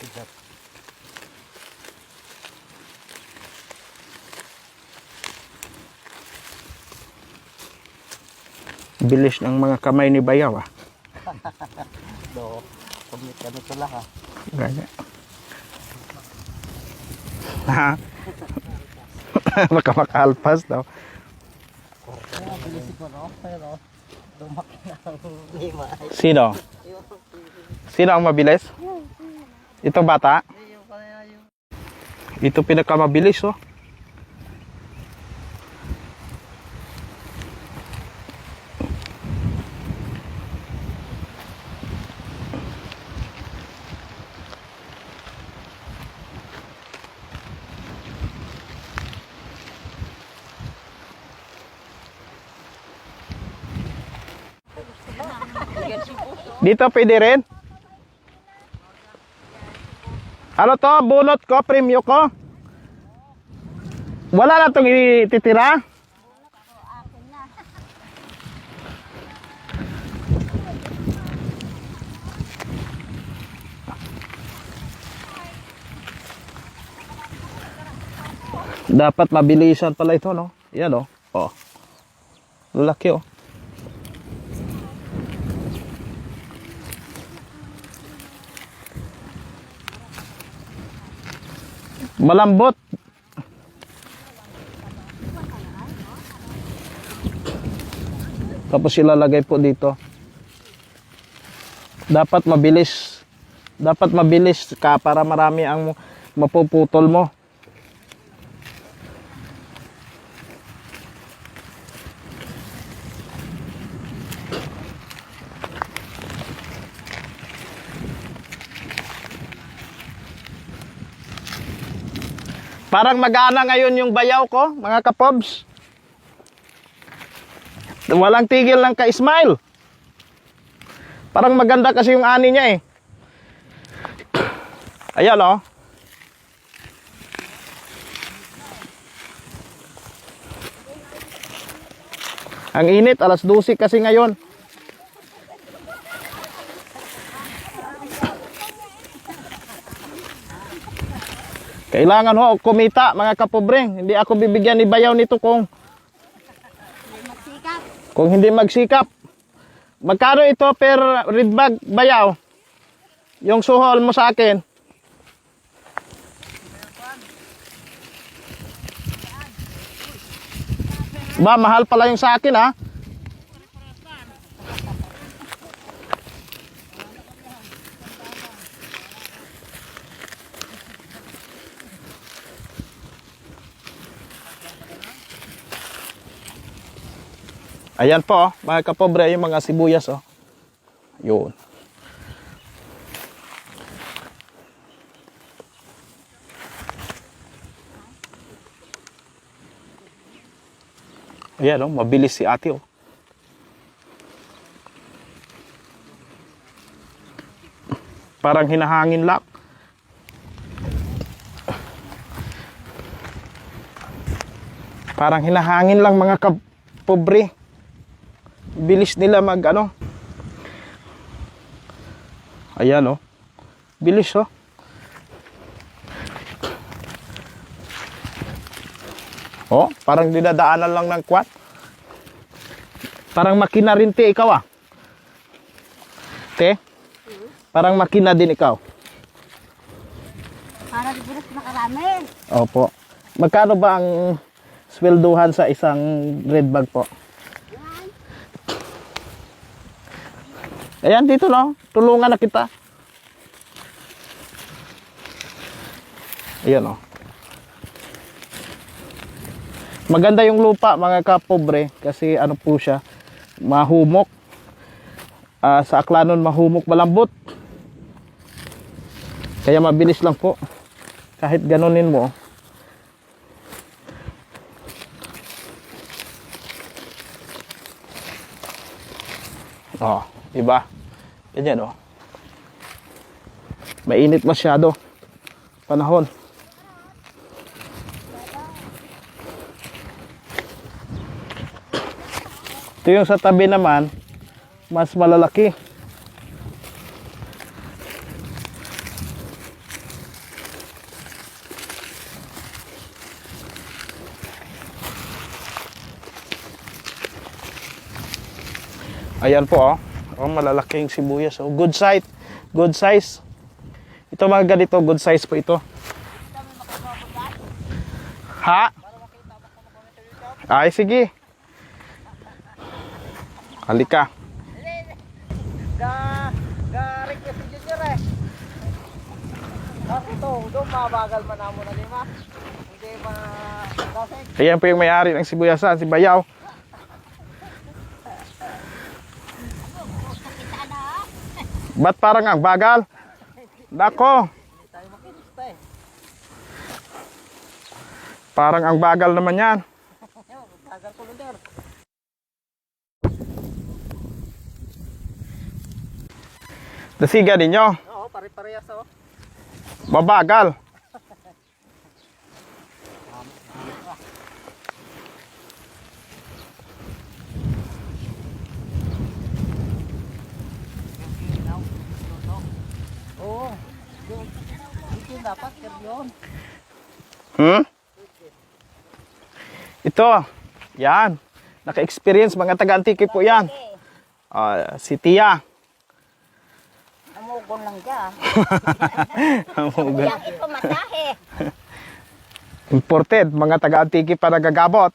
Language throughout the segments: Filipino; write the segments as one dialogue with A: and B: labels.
A: Bigat.
B: Bilis ng mga kamay ni Bayaw ah.
A: Do. Kumit ano sila ha.
B: Gaya. Ha? Baka makalpas daw. Sino? Sino ang mabilis? Ito bata? Ito pinakamabilis oh. Dito pwede rin? Ano to? Bunot ko? Premyo ko? Wala na itong ititira? Dapat mabilisan pala ito, no? Yan, oh. Oh. Lalaki, oh. Malambot. Tapos ilalagay po dito. Dapat mabilis. Dapat mabilis ka para marami ang mapuputol mo. Parang magana ngayon yung bayaw ko, mga kapobs. Walang tigil lang ka-smile. Parang maganda kasi yung ani niya eh. Ayan oh. Ang init, alas 12 kasi ngayon. Kailangan ho kumita mga kapobreng. Hindi ako bibigyan ni bayaw nito kung kung hindi magsikap. Magkano ito per red bag bayaw? Yung suhol mo sa akin. Ba, mahal pala yung sa akin ha. Ayan po, oh, mga kapobre, yung mga sibuyas, oh. Yun. Ayan, oh, mabilis si ate, oh. Parang hinahangin lang. Parang hinahangin lang mga kapobre bilis nila mag ano? Ayan oh. Bilis oh. Oh parang dinadaanan lang ng kwat. Parang makina rin te ikaw ah. Te parang makina din ikaw.
C: Para di buras nakarami.
B: opo. Magkano ba ang swelduhan sa isang red bag po Ayan, dito no. Tulungan na kita. Ayan oh. Maganda yung lupa mga kapobre kasi ano po siya, mahumok. Ah, sa aklanon mahumok malambot. Kaya mabilis lang po. Kahit ganunin mo. Oh, iba. Ganyan oh. Mainit masyado panahon. Ito yung sa tabi naman, mas malalaki. Ayan po oh. Oh, malalaking sibuyas. Oh, good size. Good size. Ito mga ganito, good size po ito. Ha? Ay, sige. Halika. Ayan po yung may-ari ng sibuyasan, si Bayaw. Ba't parang ang bagal?
A: Eh.
B: parang ang bagal naman yan.
A: Bagal ko.
B: Dasiga ninyo,
A: Oo, pare-parehas oh.
B: mabagal.
A: Oo. Yun. Ito yung dapat, sir yun.
B: Hmm? Ito, yan. Naka-experience, mga taga-antike po yan. Ah, si Tia.
C: Amugon lang dyan.
B: Amugan.
C: Yang ito matahe.
B: Imported, mga taga-antiki pa nagagabot.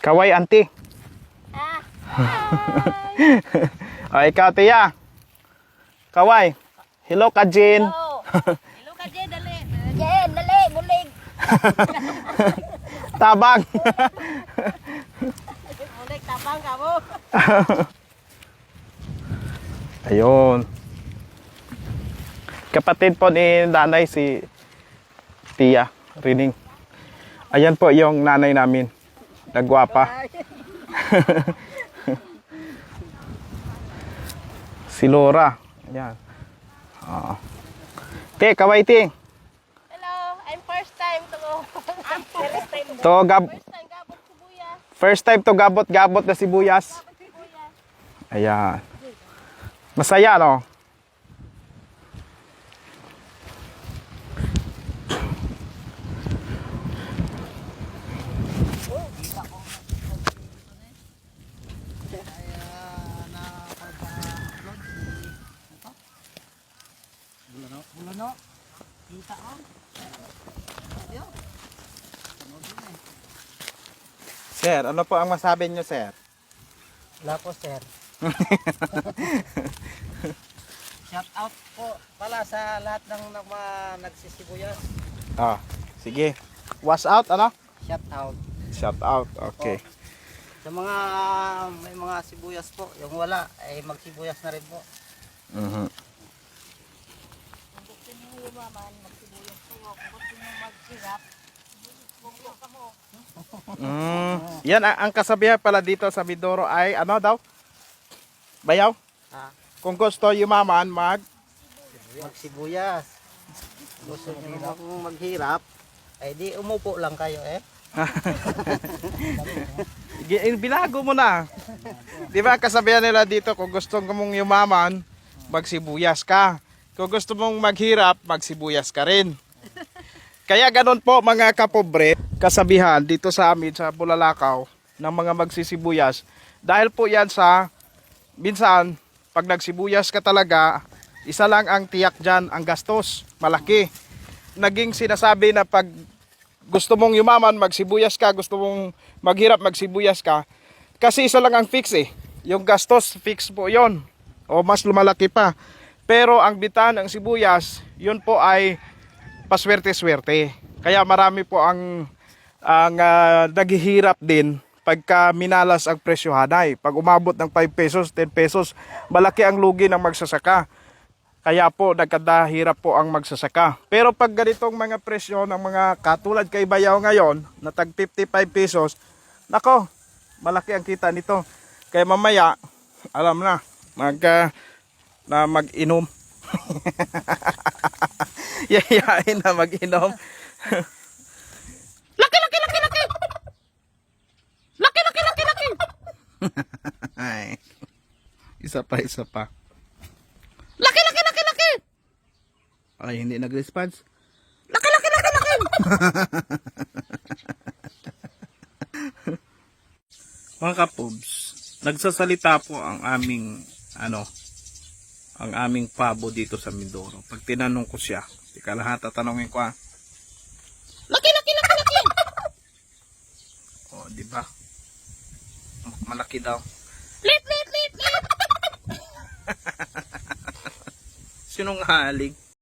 B: Kaway anti.
C: Ah,
B: O ikaw, Tia. Kaway. Hello, Kajin.
C: Hello ka, Jen, dali. Jen, dali, bulig.
B: Tabang.
C: Bulig, tabang ka mo.
B: Ayun. Kapatid po ni nanay si Tia Rining. Ayan po yung nanay namin. Nagwapa. Si Laura. Ayan. Oo. Te, kaway te.
C: Hello, I'm first time to go. I'm first time.
B: To gab
C: First time gabot kubuya.
B: first time to gabot-gabot na sibuyas.
C: Kubuya.
B: Ayan. Masaya, no?
A: Bulano, bulano. Kita oh. Yo.
B: Sir, ano po ang masabi niyo, sir?
A: Wala po, sir. Shout out po pala sa lahat ng mga nagsisibuyas.
B: Ah, sige. Wash out, ano?
A: Shout out.
B: Shout out, okay.
A: Sa mga may mga sibuyas po, yung wala ay magsibuyas na rin po.
B: Mhm.
C: Kung gusto niyo yumaman, magsibuyas po. Kung gusto niyo magsirap.
B: Mm. Yan, ang, ang kasabihan pala dito sa Mindoro ay, ano daw? Bayaw?
A: Ah,
B: Kung gusto yumaman, mag...
A: magsibuyas. Gusto niyo maghirap, ay di umupo lang kayo eh.
B: Eh, Binago mo na. Di ba kasabihan nila dito, kung gusto mong yumaman, magsibuyas ka. Kung gusto mong maghirap, magsibuyas ka rin. Kaya ganun po mga kapobre, kasabihan dito sa amin sa Bulalakaw ng mga magsisibuyas. Dahil po yan sa, minsan, pag nagsibuyas ka talaga, isa lang ang tiyak dyan, ang gastos, malaki. Naging sinasabi na pag gusto mong yumaman, magsibuyas ka, gusto mong maghirap, magsibuyas ka. Kasi isa lang ang fix eh. Yung gastos, fix po yon O mas lumalaki pa. Pero ang bitan ng sibuyas, yun po ay paswerte-swerte. Kaya marami po ang ang ah, naghihirap din pagka minalas ang presyo hanay. Pag umabot ng 5 pesos, 10 pesos, malaki ang lugi ng magsasaka. Kaya po nagkadahirap po ang magsasaka. Pero pag ganitong mga presyo ng mga katulad kay Bayaw ngayon na tag 55 pesos, nako, malaki ang kita nito. Kaya mamaya, alam na, mag ah, na mag-inom. Yayain na mag-inom. laki, laki, laki, laki! Laki, laki, laki, laki! Ay. Isa pa, isa pa. Laki, laki, laki, laki! Ay, hindi nag-response. Laki, laki, laki, laki! nagsasalita po ang aming ano ang aming pabo dito sa Mindoro. Pag tinanong ko siya, ika lahat tatanungin ko ah. Laki, laki, laki, laki! oh, di ba? Malaki daw. Lip, lip, lip, lip! Sinungaling.